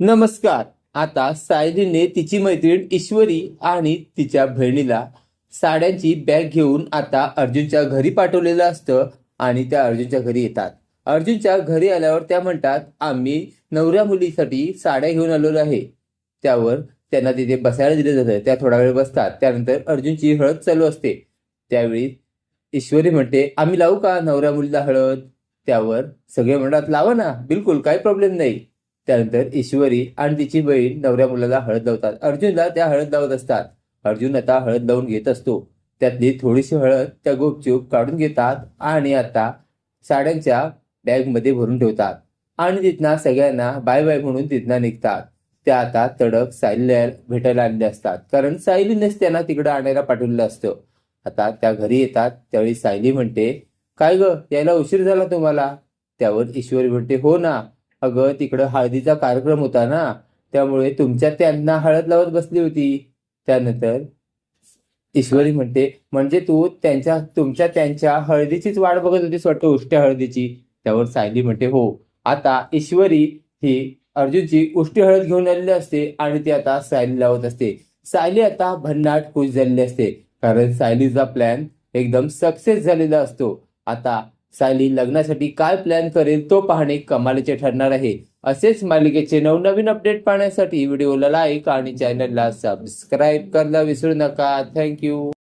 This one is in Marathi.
नमस्कार. आता सायलीने तिची मैत्रीण ईश्वरी आणि तिच्या बहिणीला साड्यांची बॅग घेऊन आता अर्जुनच्या घरी पाठवलेलं असतं आणि त्या अर्जुनच्या घरी येतात. अर्जुनच्या घरी आल्यावर त्या म्हणतात आम्ही नवऱ्या मुलीसाठी साड्या घेऊन आलेलो आहे. त्यावर त्यांना तिथे बसायला दिलं जातं. त्या थोडा वेळ बसतात. त्यानंतर अर्जुनची हळद चालू असते. त्यावेळी ईश्वरी म्हणते आम्ही लावू का नवऱ्या मुलीला हळद? त्यावर सगळे म्हणतात लावा ना. बिलकुल काही प्रॉब्लेम नाही. त्यानंतर ईश्वरी आणि तिची बहीण नवऱ्या मुलाला हळद लावतात. अर्जुनला त्या हळद लावत असतात. अर्जुन आता हळद लावून घेत असतो. त्यातली थोडीशी हळद त्या गुपचूप काढून घेतात आणि आता साड्यांच्या बॅगमध्ये भरून ठेवतात. आणि तिथनं सगळ्यांना बाय बाय म्हणून तिथनं निघतात. त्या आता तडक सायलीला भेटायला आणले असतात. कारण सायलीनेच त्यांना तिकडं आणायला पाठवलेलं असतं. आता त्या घरी येतात. त्यावेळी सायली म्हणते काय ग यायला उशीर झाला तुम्हाला? त्यावर ईश्वरी म्हणते हो ना अगं तिकडं हळदीचा कार्यक्रम होता ना त्यामुळे तुमच्या त्यांना हळद लावत बसली होती. त्यानंतर ईश्वरी म्हणते म्हणजे तू त्यांच्या तुमच्या त्यांच्या हळदीचीच वाट बघत होतीस वाटतं उष्ट्या हळदीची? त्यावर सायली म्हणते हो. आता ईश्वरी ही अर्जुनची उष्टी हळद घेऊन आलेली असते आणि ती आता सायली लावत असते. सायली आता भन्नाट खुश झालेली असते. कारण सायलीचा प्लॅन एकदम सक्सेस झालेला असतो. आता सायली लग्नासाठी काय प्लॅन करेल तो पाहणे कमालीचे ठरणार आहे. असेच मालिकेचे नवनवीन अपडेट पाहण्यासाठी व्हिडिओला लाईक आणि चॅनलला सबस्क्राईब करायला विसरू नका. थँक्यू